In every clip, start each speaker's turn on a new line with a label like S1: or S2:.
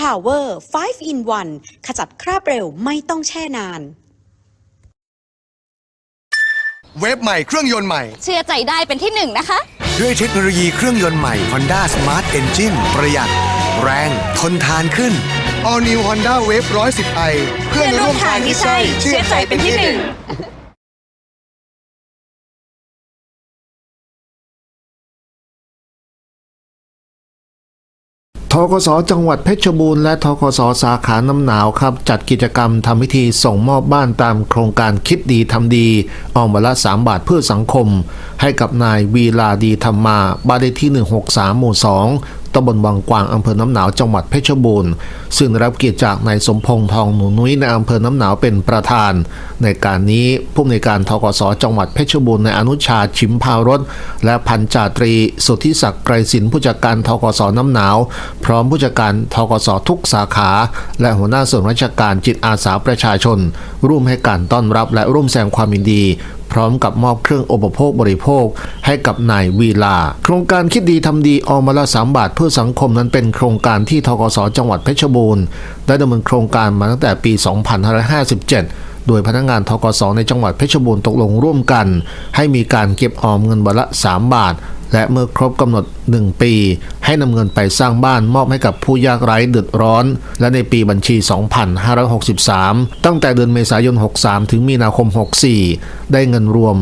S1: Power 5 in 1 ขจัดคราบเร็วไม่ต้องแช่นาน
S2: เวฟใหม่เครื่องยนต์ใหม่
S3: เชื่อใจได้เป็นที่หนึ่งนะคะ
S2: ด้วยเทคโนโลยีเครื่องยนต์ใหม่ Honda Smart Engine ประหยัด แรง ทนทานขึ้น All New Honda Wave 110i เพื่อนร่วมทางที่ใช่ เชื่อใจเป็นที่หนึ่ง
S4: ทกสจังหวัดเพชรบูรณ์และทกสสาขาน้ำหนาวครับ จัดกิจกรรมทำพิธีส่งมอบบ้านตามโครงการคิดดีทำดีออมวันละ 3 บาทเพื่อสังคม ให้กับนายวีลาดีธรรมาบ้านเลขที่ 163 หมู่ 2 ตำบลวังกวางอำเภอน้ำหนาวจังหวัดเพชรบูรณ์ ซึ่งรับเกียรติจากนายสมพงษ์ทองหนูนุ้ยในอำเภอน้ำหนาวเป็นประธาน ในการนี้ผู้อำนการทกสจังหวัดเพชรบูรณ์ในอนุชาชิมพารถและพันจาตรี สุทธิศักดิ์ไกรสินผู้จัดการทกสน้ำหนาว พร้อมผู้จัดการทกสทุกสาขา และหัวหน้าส่วนราชการจิตอาสาประชาชน ร่วมให้การต้อนรับและร่วมแสดงความยินดี พร้อมกับมอบเครื่องอุปโภคบริโภค ให้กับนายวีลา โครงการคิดดีทำดีออมมาละสามบาทเพื่อสังคมนั้นเป็นโครงการที่ทกศจังหวัดเพชรบูรณ์ ได้ดำเนินโครงการมาตั้งแต่ปี 2557โดยพนักงานทกศในจังหวัดเพชรบูรณ์ตกลงร่วมกัน ให้มีการเก็บออมเงินวันละ 3 บาท และเมื่อครบกำหนด 1 ปี ให้นำเงินไปสร้างบ้านมอบให้กับผู้ยากไร้เดือดร้อน และในปีบัญชี 2563 ตั้งแต่เดือนเมษายน 63 ถึงมีนาคม 64 ได้เงินรวม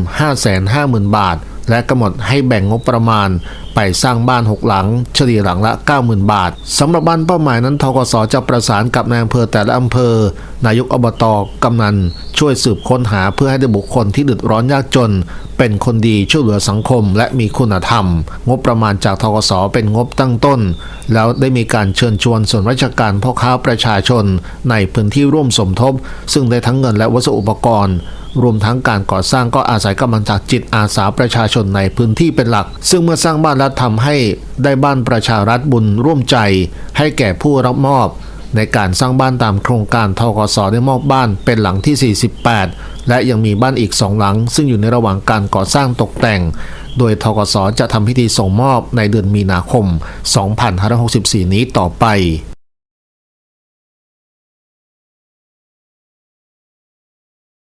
S4: 550,000 บาท และกำหนดให้แบ่งงบประมาณ ไปสร้างบ้าน 6 หลัง เฉลี่ยหลังละ 90,000 บาทสำหรับบ้านเป้าหมายนั้นทกสจะประสานกับนายอำเภอแต่ละอำเภอ นายกอบตกำนัน ช่วยสืบค้นหาเพื่อให้ได้บุคคลที่เดือดร้อนยากจน เป็นคนดีช่วยเหลือสังคมและมีคุณธรรม งบประมาณจากทกสเป็นงบตั้งต้น แล้วได้มีการเชิญชวนส่วนราชการพ่อค้าประชาชน ในพื้นที่ร่วมสมทบ ซึ่งได้ทั้งเงินและวัสดุอุปกรณ์ รวมทั้งการก่อสร้างก็อาศัยกำลังจากจิตอาสาประชาชนในพื้นที่เป็นหลัก ซึ่งเมื่อสร้างบ้านแล้วทำให้ได้บ้านประชารัฐบุญร่วมใจ ให้แก่ผู้รับมอบ ในการสร้างบ้านตามโครงการทกสได้มอบบ้านเป็นหลังที่ 48 และยังมีบ้านอีกสองหลัง ซึ่งอยู่ในระหว่างการก่อสร้างตกแต่ง โดยทกสจะทำพิธีส่งมอบในเดือนมีนาคม 2564 นี้ต่อไป